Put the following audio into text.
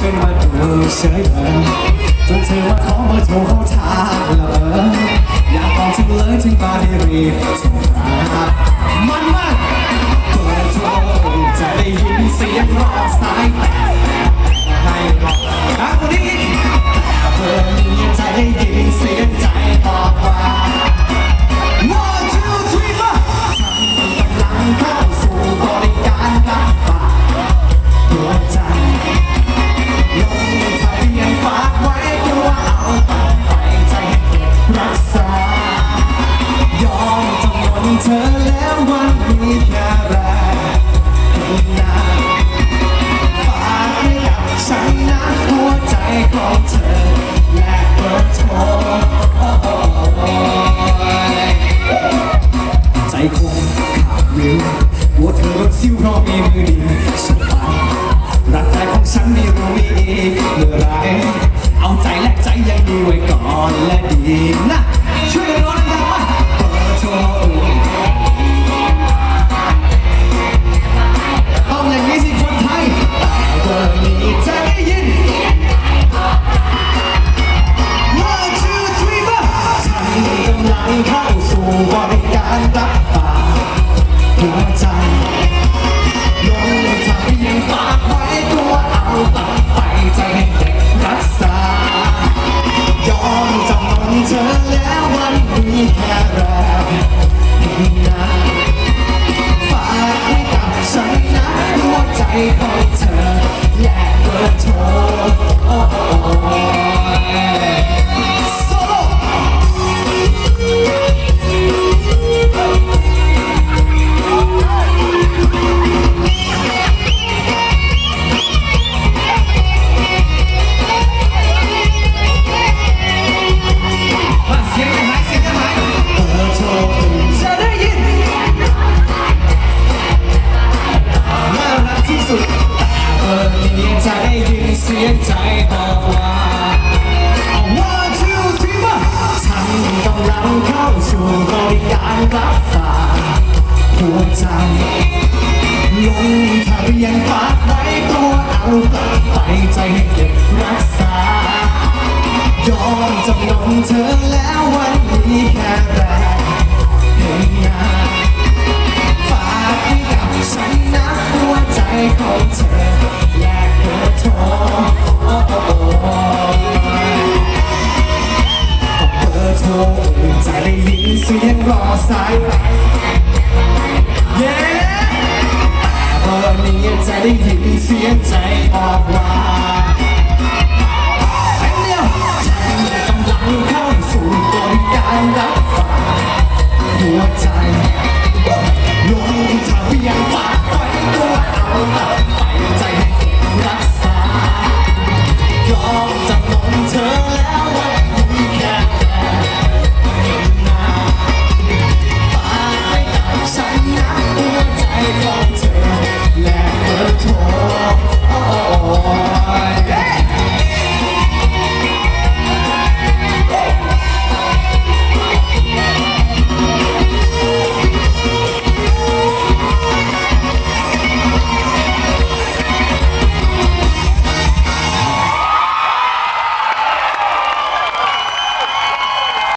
เป็นมาดูเฉยจนเธอมาขอเบอร์โทรเขาทักเลยอยากบอกจริงเลยถึงมาได้รีบ ถซิ่วเพราะมีมือดีสบายรักแท้ของฉันไม่รู้มีอีเมื่อไรเอาใจแลกใจยังดีไว้ก่อนและดีนะช่วยกันร้องดังๆมาเบอร์โทรต้องอย่างนี้สิคนไทยแต่เบอร์นี้จะได้ยิน One two three four ฉันกำลังเข้าสู่บริการรับฝากหัวใจ ฝากหัวใจลงทะเบียนฝากไว้ตัวเอากลับไปใจให้เก็บรักษายอมจำนนเธอแล้ว รอสายเย้แต่เบอร์นี้จะได้ยินเสียงใจออกว่า